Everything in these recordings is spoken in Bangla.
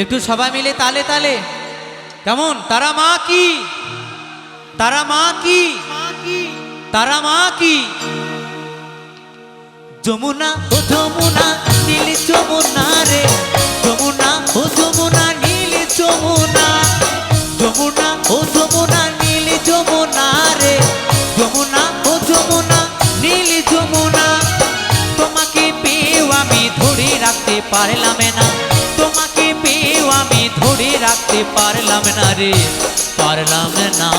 একটু সবাই মিলে তালে তালে। কেমন? তারা মা কি? তারা মা কি? তারা মা কি? যমুনা, ও যমুনা, নীল যমুনা রে। যমুনা, ও যমুনা, নীল যমুনা। যমুনা, ও যমুনা, নীল যমুনা রে। যমুনা, ও যমুনা, নীল যমুনা। তোমাকে পেয়েও আমি ধরে রাখতে পারলাম না। পারলাম না রে, পারলাম না।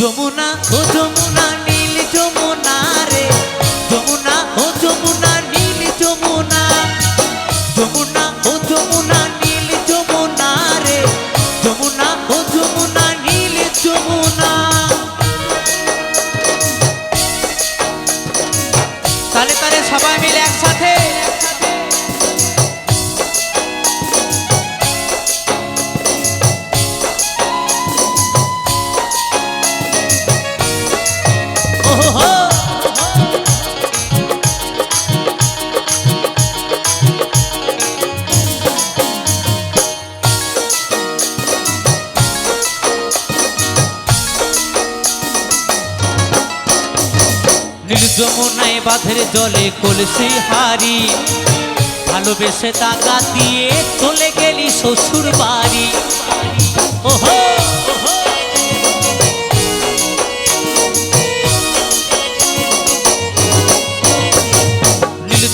যমুনা ও যমুনা, নীল যমুনা রে। যমুনা ও যমুনা, নীল যমুনা। যমুনা ও যমুনা, নীল যমুনা রে। যমুনা ও যমুনা, নীল যমুনা। তালে তালে সবাই মিলে একসাথে। ওহো নীল যমুনায় বাঁধের জলে কলসি হারি। ভালোবেসে টাকা দিয়ে চলে গেলি শ্বশুর বাড়ি।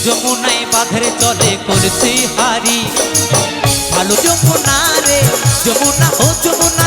যমুনায় বাঁধের জলে কলসি হারি। ভালো যমুনা রে, যমুনা ও যমুনা